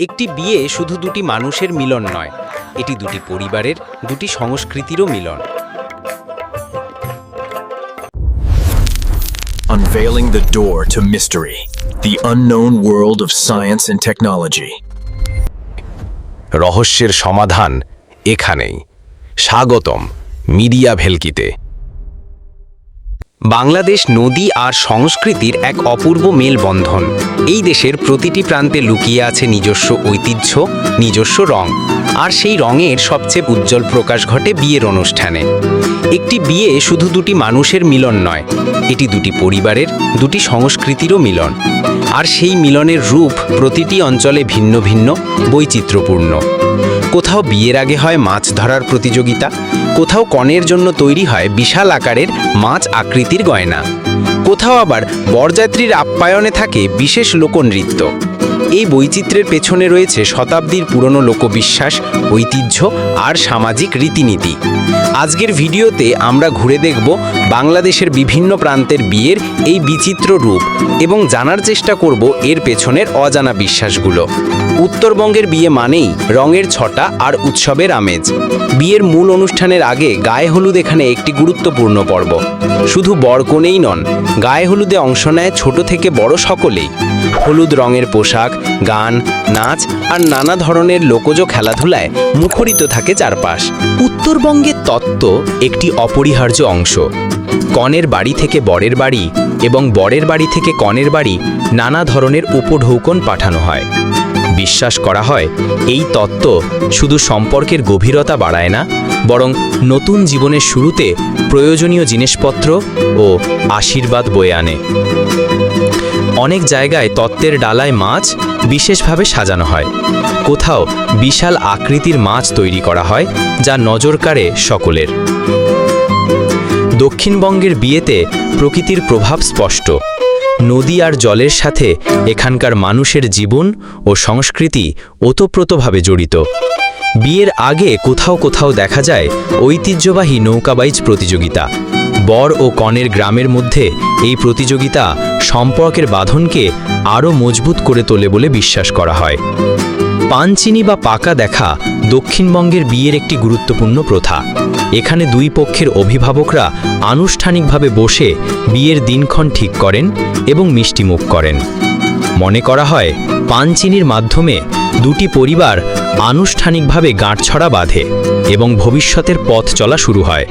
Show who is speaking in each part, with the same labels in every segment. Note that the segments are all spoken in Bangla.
Speaker 1: একটি বিয়ে শুধু দুটি মানুষের মিলন নয় এটি দুটি পরিবারের দুটি সংস্কৃতিরও মিলন।
Speaker 2: Unveiling the door to mystery, the unknown world of science and technology.
Speaker 1: রহস্যের সমাধান এখানেই। স্বাগতম মিডিয়া ভেলকিতে। বাংলাদেশ নদী আর সংস্কৃতির এক অপূর্ব মেলবন্ধন। এই দেশের প্রতিটি প্রান্তে লুকিয়ে আছে নিজস্ব ঐতিহ্য, নিজস্ব রং, আর সেই রঙের সবচেয়ে উজ্জ্বল প্রকাশ ঘটে বিয়ের অনুষ্ঠানে। একটি বিয়ে শুধু দুটি মানুষের মিলন নয়, এটি দুটি পরিবারের, দুটি সংস্কৃতিরও মিলন। আর সেই মিলনের রূপ প্রতিটি অঞ্চলে ভিন্ন ভিন্ন, বৈচিত্র্যপূর্ণ। কোথাও বিয়ের আগে হয় মাছ ধরার প্রতিযোগিতা, কোথাও কনের জন্য তৈরি হয় বিশাল আকারের মাছ আকৃতির গয়না, কোথাও আবার বরযাত্রীর আপ্যায়নে থাকে বিশেষ লোকনৃত্য। এই বৈচিত্র্যের পেছনে রয়েছে শতাব্দীর পুরনো লোকবিশ্বাস, ঐতিহ্য আর সামাজিক রীতিনীতি। আজকের ভিডিওতে আমরা ঘুরে দেখব বাংলাদেশের বিভিন্ন প্রান্তের বিয়ের এই বিচিত্র রূপ এবং জানার চেষ্টা করব এর পেছনের অজানা বিশ্বাসগুলো। উত্তরবঙ্গের বিয়ে মানেই রঙের ছটা আর উৎসবের আমেজ। বিয়ের মূল অনুষ্ঠানের আগে গায়ে হলুদ এখানে একটি গুরুত্বপূর্ণ পর্ব। শুধু বরকনেই নন, গায়ে হলুদে অংশ নেয় ছোট থেকে বড় সকলেই। হলুদ রঙের পোশাক, গান, নাচ আর নানা ধরনের লোকজ খেলাধুলায় মুখরিত থাকে চারপাশ। উত্তরবঙ্গের তত্ত্ব একটি অপরিহার্য অংশ। কনের বাড়ি থেকে বরের বাড়ি এবং বরের বাড়ি থেকে কনের বাড়ি নানা ধরনের উপঢৌকন পাঠানো হয়। বিশ্বাস করা হয়, এই তত্ত্ব শুধু সম্পর্কের গভীরতা বাড়ায় না, বরং নতুন জীবনের শুরুতে প্রয়োজনীয় জিনিসপত্র ও আশীর্বাদ বয়ে আনে। অনেক জায়গায় তত্ত্বের ডালায় মাছ বিশেষভাবে সাজানো হয়। কোথাও বিশাল আকৃতির মাছ তৈরি করা হয়, যা নজর কাড়ে সকলের। দক্ষিণবঙ্গের বিয়েতে প্রকৃতির প্রভাব স্পষ্ট। নদী আর জলের সাথে এখানকার মানুষের জীবন ও সংস্কৃতি ওতপ্রোতভাবে জড়িত। বিয়ের আগে কোথাও কোথাও দেখা যায় ঐতিহ্যবাহী নৌকাবাইজ প্রতিযোগিতা। বর ও কনের গ্রামের মধ্যে এই প্রতিযোগিতা সম্পর্কের বাঁধনকে আরও মজবুত করে তোলে বলে বিশ্বাস করা হয়। পানচিনি বা পাকা দেখা দক্ষিণবঙ্গের বিয়ের একটি গুরুত্বপূর্ণ প্রথা। এখানে দুই পক্ষের অভিভাবকরা আনুষ্ঠানিকভাবে বসে বিয়ের দিনক্ষণ ঠিক করেন এবং মিষ্টিমুখ করেন। মনে করা হয়, পানচিনির মাধ্যমে দুটি পরিবার আনুষ্ঠানিকভাবে গাঁটছড়া বাঁধে এবং ভবিষ্যতের পথ চলা শুরু হয়।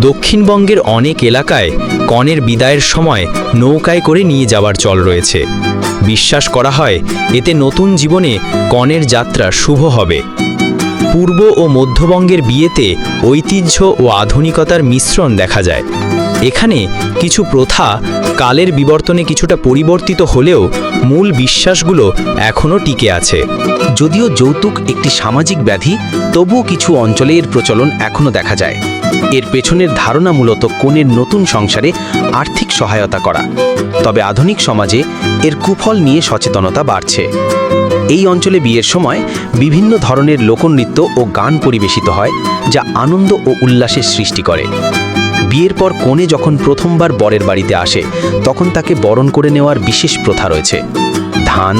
Speaker 1: দক্ষিণবঙ্গের অনেক এলাকায় কনের বিদায়ের সময় নৌকায় করে নিয়ে যাওয়ার চল রয়েছে। বিশ্বাস করা হয়, এতে নতুন জীবনে কনের যাত্রা শুভ হবে। পূর্ব ও মধ্যবঙ্গের বিয়েতে ঐতিহ্য ও আধুনিকতার মিশ্রণ দেখা যায়। এখানে কিছু প্রথা কালের বিবর্তনে কিছুটা পরিবর্তিত হলেও মূল বিশ্বাসগুলো এখনও টিকে আছে। যদিও যৌতুক একটি সামাজিক ব্যাধি, তবুও কিছু অঞ্চলে এর প্রচলন এখনও দেখা যায়। এর পেছনের ধারণা মূলত কোণের নতুন সংসারে আর্থিক সহায়তা করা। তবে আধুনিক সমাজে এর কুফল নিয়ে সচেতনতা বাড়ছে। এই অঞ্চলে বিয়ের সময় বিভিন্ন ধরনের লোকনৃত্য ও গান পরিবেশিত হয়, যা আনন্দ ও উল্লাসের সৃষ্টি করে। বিয়ের পর কনে যখন প্রথমবার বরের বাড়িতে আসে, তখন তাকে বরণ করে নেওয়ার বিশেষ প্রথা রয়েছে। ধান,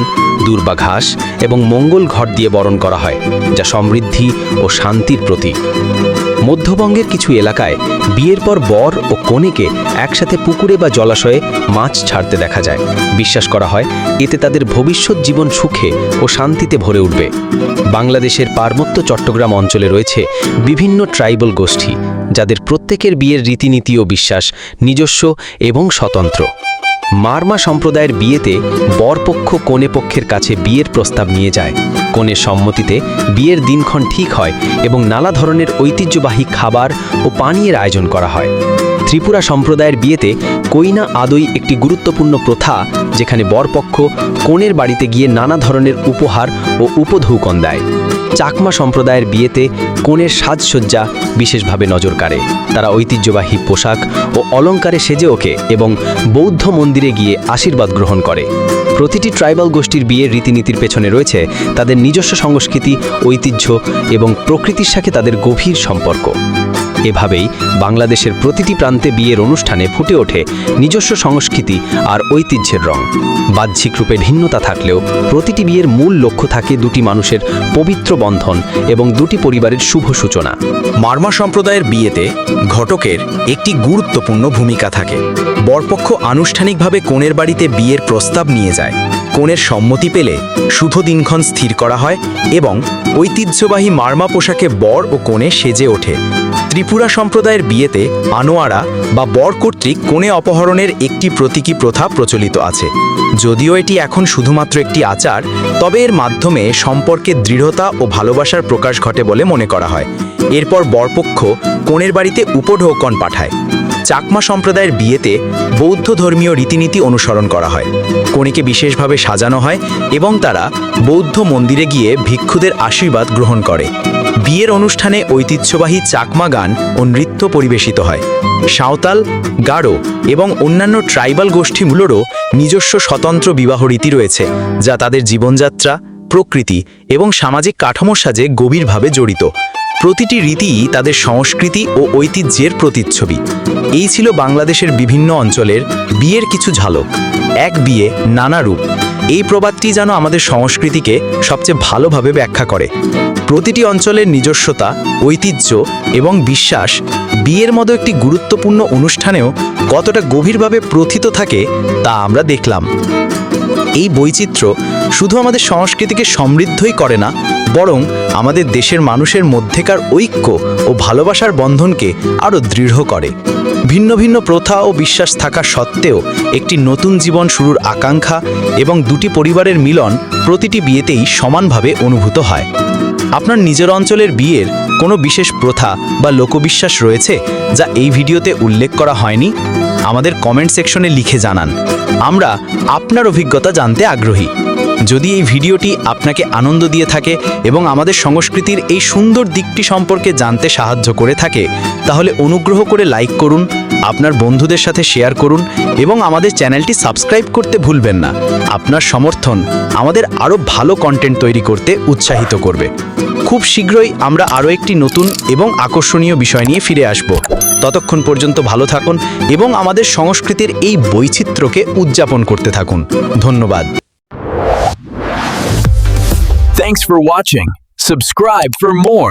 Speaker 1: দুর্বা ঘাস এবং মঙ্গল ঘট দিয়ে বরণ করা হয়, যা সমৃদ্ধি ও শান্তির প্রতীক। মধ্যবঙ্গের কিছু এলাকায় বিয়ের পর বর ও কনেকে একসাথে পুকুরে বা জলাশয়ে মাছ ছাড়তে দেখা যায়। বিশ্বাস করা হয়, এতে তাদের ভবিষ্যৎ জীবন সুখে ও শান্তিতে ভরে উঠবে। বাংলাদেশের পার্বত্য চট্টগ্রাম অঞ্চলে রয়েছে বিভিন্ন ট্রাইবাল গোষ্ঠী, যাদের প্রত্যেকের বিয়ের রীতিনীতি ও বিশ্বাস নিজস্ব এবং স্বতন্ত্র। মারমা সম্প্রদায়ের বিয়েতে বরপক্ষ কনে পক্ষের কাছে বিয়ের প্রস্তাব নিয়ে যায়। কনের সম্মতিতে বিয়ের দিনক্ষণ ঠিক হয় এবং নানা ধরনের ঐতিহ্যবাহী খাবার ও পানীয়ের আয়োজন করা হয়। ত্রিপুরা সম্প্রদায়ের বিয়েতে কইনা আদৈ একটি গুরুত্বপূর্ণ প্রথা যেখানে বরপক্ষ কনের বাড়িতে গিয়ে নানা ধরনের উপহার ও উপধৌকন দেয়। চাকমা সম্প্রদায়ের বিয়েতে কনের সাজসজ্জা বিশেষভাবে নজর কাড়ে। তারা ঐতিহ্যবাহী পোশাক ও অলঙ্কারে সেজে ওকে এবং বৌদ্ধ মন্দিরে গিয়ে আশীর্বাদ গ্রহণ করে। প্রতিটি ট্রাইবাল গোষ্ঠীর বিয়ের রীতিনীতির পেছনে রয়েছে তাদের নিজস্ব সংস্কৃতি, ঐতিহ্য এবং প্রকৃতির সাথে তাদের গভীর সম্পর্ক।
Speaker 3: এভাবেই বাংলাদেশের প্রতিটি প্রান্তে বিয়ের অনুষ্ঠানে ফুটে ওঠে নিজস্ব সংস্কৃতি আর ঐতিহ্যের রং। বাহ্যিক রূপে ভিন্নতা থাকলেও প্রতিটি বিয়ের মূল লক্ষ্য থাকে দুটি মানুষের পবিত্র বন্ধন এবং দুটি পরিবারের শুভ সূচনা।
Speaker 1: মার্মা সম্প্রদায়ের বিয়েতে ঘটকের একটি গুরুত্বপূর্ণ ভূমিকা থাকে। বরপক্ষ আনুষ্ঠানিকভাবে কনের বাড়িতে বিয়ের প্রস্তাব নিয়ে যায়। কনের সম্মতি পেলে শুভ দিনক্ষণ স্থির করা হয় এবং ঐতিহ্যবাহী মার্মা পোশাকে বর ও কনে সেজে ওঠে। ত্রিপুরা সম্প্রদায়ের বিয়েতে আনোয়ারা বা বর কর্তৃক কনে অপহরণের একটি প্রতীকী প্রথা প্রচলিত আছে। যদিও এটি এখন শুধুমাত্র একটি আচার, তবে এর মাধ্যমে সম্পর্কে দৃঢ়তা ও ভালোবাসার প্রকাশ ঘটে বলে মনে করা হয়। এরপর বরপক্ষ কনের বাড়িতে উপঢৌকন পাঠায়। চাকমা সম্প্রদায়ের বিয়েতে বৌদ্ধ ধর্মীয় রীতিনীতি অনুসরণ করা হয়। কনেকে বিশেষভাবে সাজানো হয় এবং তারা বৌদ্ধ মন্দিরে গিয়ে ভিক্ষুদের আশীর্বাদ গ্রহণ করে। বিয়ের অনুষ্ঠানে ঐতিহ্যবাহী চাকমা গান ও নৃত্য পরিবেশিত হয়। সাঁওতাল, গারো এবং অন্যান্য ট্রাইবাল গোষ্ঠীগুলোরও নিজস্ব স্বতন্ত্র বিবাহ রীতি রয়েছে, যা তাদের জীবনযাত্রা, প্রকৃতি এবং সামাজিক কাঠামোর সাজে গভীরভাবে জড়িত। প্রতিটি রীতিই তাদের সংস্কৃতি ও ঐতিহ্যের প্রতিচ্ছবি। এই ছিল বাংলাদেশের বিভিন্ন অঞ্চলের বিয়ের কিছু ঝালক। এক বিয়ে, নানা রূপ। এই প্রবাদটি যেন আমাদের সংস্কৃতিকে সবচেয়ে ভালোভাবে ব্যাখ্যা করে। প্রতিটি অঞ্চলের নিজস্বতা, ঐতিহ্য এবং বিশ্বাস বিয়ের মতো একটি গুরুত্বপূর্ণ অনুষ্ঠানেও কতটা গভীরভাবে প্রথিত থাকে তা আমরা দেখলাম। এই বৈচিত্র্য শুধু আমাদের সংস্কৃতিকে সমৃদ্ধই করে না, বরং আমাদের দেশের মানুষের মধ্যেকার ঐক্য ও ভালোবাসার বন্ধনকে আরও দৃঢ় করে। ভিন্ন ভিন্ন প্রথা ও বিশ্বাস থাকা সত্ত্বেও একটি নতুন জীবন শুরুর আকাঙ্ক্ষা এবং দুটি পরিবারের মিলন প্রতিটি বিয়েতেই সমানভাবে অনুভূত হয়। আপনার নিজের অঞ্চলের বিয়ের কোনো বিশেষ প্রথা বা লোকবিশ্বাস রয়েছে যা এই ভিডিওতে উল্লেখ করা হয়নি? আমাদের কমেন্ট সেকশনে লিখে জানান। আমরা আপনার অভিজ্ঞতা জানতে আগ্রহী। যদি এই ভিডিওটি আপনাকে আনন্দ দিয়ে থাকে এবং আমাদের সংস্কৃতির এই সুন্দর দিকটি সম্পর্কে জানতে সাহায্য করে থাকে, তাহলে অনুগ্রহ করে লাইক করুন, আপনার বন্ধুদের সাথে শেয়ার করুন এবং আমাদের চ্যানেলটি সাবস্ক্রাইব করতে ভুলবেন না। আপনার সমর্থন আমাদের আরও ভালো কন্টেন্ট তৈরি করতে উৎসাহিত করবে। খুব শীঘ্রই আমরা আরও একটি নতুন এবং আকর্ষণীয় বিষয় নিয়ে ফিরে আসব। ততক্ষণ পর্যন্ত ভালো থাকুন এবং আমাদের সংস্কৃতির এই বৈচিত্র্যকে উদযাপন করতে থাকুন। ধন্যবাদ।
Speaker 2: Thanks for watching. Subscribe for more.